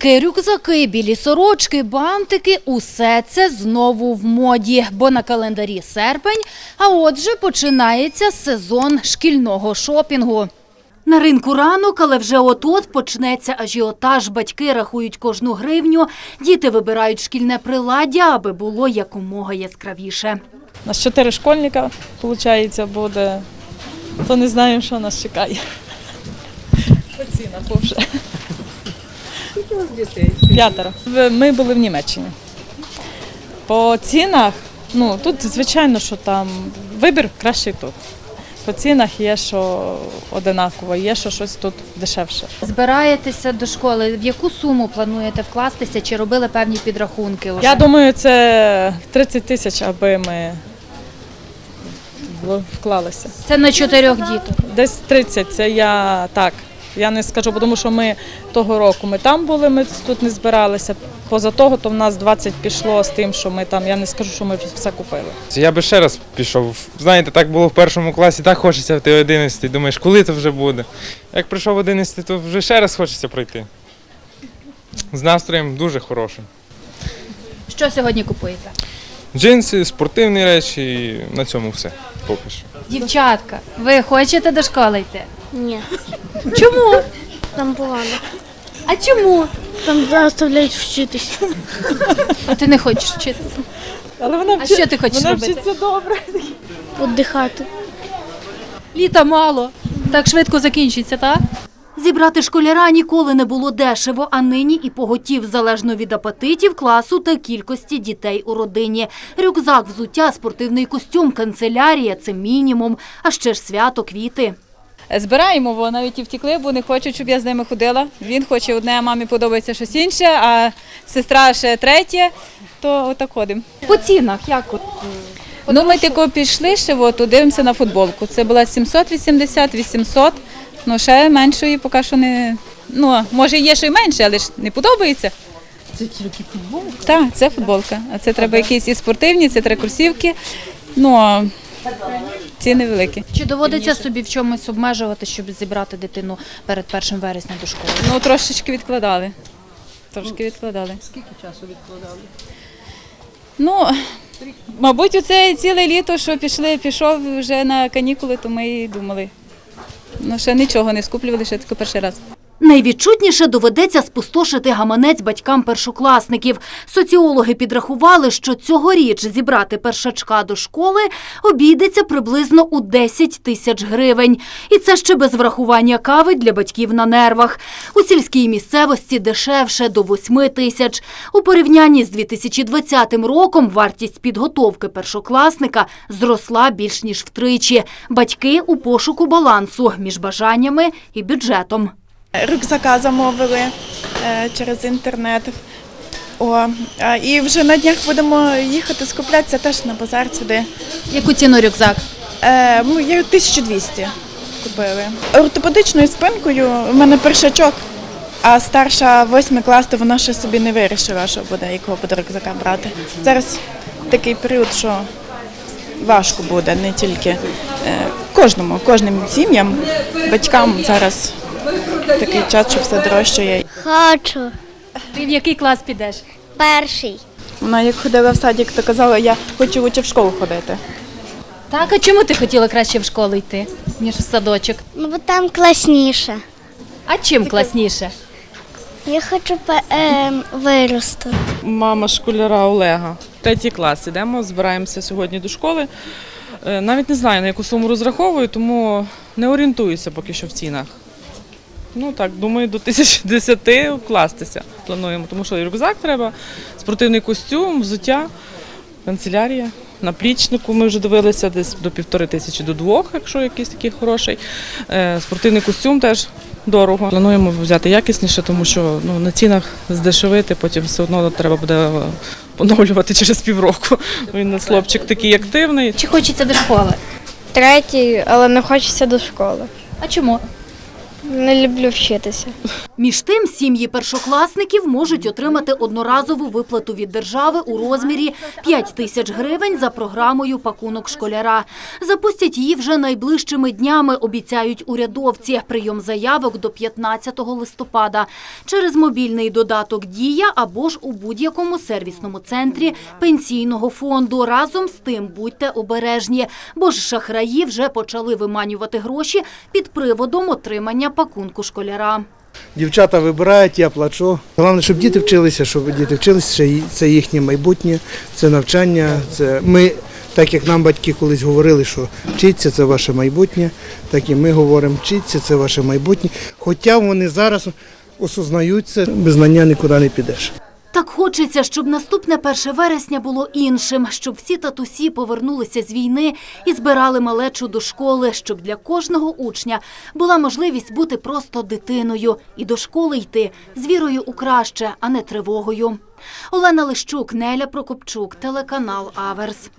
Шапочки, рюкзаки, білі сорочки, бантики – усе це знову в моді, бо на календарі серпень, а отже починається сезон шкільного шопінгу. На ринку ранок, але вже от-от почнеться ажіотаж. Батьки рахують кожну гривню, діти вибирають шкільне приладдя, аби було якомога яскравіше. У нас чотири школьника, виходить, буде. То не знаємо, що нас чекає. По цінах вже. П'ятеро. Ми були в Німеччині. По цінах, ну тут звичайно, що там вибір кращий тут. По цінах є, що одинаково, є, що щось тут дешевше. Збираєтеся до школи. В яку суму плануєте вкластися чи робили певні підрахунки? Вже? Я думаю, це 30 тисяч, аби ми вклалися. Це на чотирьох діток. Десь 30, це я так. Я не скажу, тому що ми того року ми там були, ми тут не збиралися. Поза того, то в нас 20 пішло з тим, що ми там. Я не скажу, що ми все купили. Я би ще раз пішов. Знаєте, так було в першому класі, так хочеться в 11. Думаєш, коли це вже буде? Як прийшов в 11, то вже ще раз хочеться пройти. З настроєм дуже хорошим. Що сьогодні купуєте? Джинси, спортивні речі, і на цьому все. Поки що. Дівчатка, ви хочете до школи йти? Ні, Чому? там погано. А чому? Там заставляють вчитись. А ти не хочеш вчитися? Але вона А що ти хочеш вона робити? вчиться добре. Віддихати. Літа мало. Так швидко закінчиться, так? Зібрати школяра ніколи не було дешево, а нині і поготів, залежно від апетитів, класу та кількості дітей у родині. Рюкзак, взуття, спортивний костюм, канцелярія – це мінімум, а ще ж свято, квіти. Збираємо, бо навіть і втікли, бо не хочуть, щоб я з ними ходила. Він хоче одне, а мамі подобається щось інше, а сестра ще третє, то отак ходимо. По цінах, як от? Ну, ми тако пішли ще, от, дивимося на футболку. Це була 780, 800, ну ще меншої поки що не. Ну, може, є що й менше, але ж не подобається. Це тільки футболка? Так, це футболка. А це треба якісь і спортивні, це треба кросівки. Ну, ціни великі. Чи доводиться собі в чомусь обмежувати, щоб зібрати дитину перед 1 вересня до школи? Ну, трошечки відкладали. Трошки відкладали. Скільки часу відкладали? Ну, мабуть, оце ціле літо, що пішли, пішов вже на канікули, то ми і думали. Ну, ще нічого не скуплювали, ще тільки перший раз. Найвідчутніше доведеться спустошити гаманець батькам першокласників. Соціологи підрахували, що цьогоріч зібрати першачка до школи обійдеться приблизно у 10 тисяч гривень. І це ще без врахування кави для батьків на нервах. У сільській місцевості дешевше до 8 тисяч. У порівнянні з 2020 роком вартість підготовки першокласника зросла більш ніж втричі. Батьки у пошуку балансу між бажаннями і бюджетом. Рюкзака замовили е, через інтернет. О, і вже на днях будемо їхати скуплятися теж на базар сюди. Яку ціну рюкзак? Е, ну, я 1200 купили. Ортопедичною спинкою в мене першачок, а старша восьмий клас, то вона ще собі не вирішила, що буде, якого буде рюкзака брати. Зараз такий період, що важко буде не тільки е, кожному, кожним сім'ям, батькам зараз такий час, що все дорожчає. Хочу. Ти в який клас підеш? Перший. Вона як ходила в садик, то казала, я хочу лучше в школу ходити. Так, а чому ти хотіла краще в школу йти, ніж в садочок? Ну, бо там класніше. А чим класніше? Я хочу е, вирости. Мама школяра Олега. Третій клас. Ідемо, збираємося сьогодні до школи. Е, Навіть не знаю, на яку суму розраховую, тому не орієнтуюся поки що в цінах. Ну так, думаю, до 1010 вкластися плануємо, тому що і рюкзак треба, спортивний костюм, взуття, канцелярія. На плічнику ми вже дивилися десь до півтори тисячі до двох, якщо якийсь такий хороший. Е, Спортивний костюм теж дорого. Плануємо взяти якісніше, тому що ну, на цінах здешевити, потім все одно треба буде е, поновлювати через півроку. Він у нас хлопчик такий активний. Чи хочеться до школи? Третій, але не хочеться до школи. А чому? Не люблю вчитися. Між тим, сім'ї першокласників можуть отримати одноразову виплату від держави у розмірі 5 тисяч гривень за програмою «Пакунок школяра». Запустять її вже найближчими днями, обіцяють урядовці. Прийом заявок до 15 листопада. Через мобільний додаток «Дія» або ж у будь-якому сервісному центрі пенсійного фонду. Разом з тим будьте обережні, бо ж шахраї вже почали виманювати гроші під приводом отримання пакунку школяра. Дівчата вибирають, я плачу. Головне, щоб діти вчилися, щоб діти вчилися, це їхнє майбутнє, це навчання. Це ми, так як нам батьки колись говорили, що вчиться це ваше майбутнє, так і ми говоримо, вчиться це ваше майбутнє. Хоча вони зараз осознають це, без знання нікуди не підеш. Так хочеться, щоб наступне 1 вересня було іншим, щоб всі татусі повернулися з війни і збирали малечу до школи, щоб для кожного учня була можливість бути просто дитиною і до школи йти з вірою у краще, а не тривогою. Олена Лищук, Неля Прокопчук, телеканал Аверс.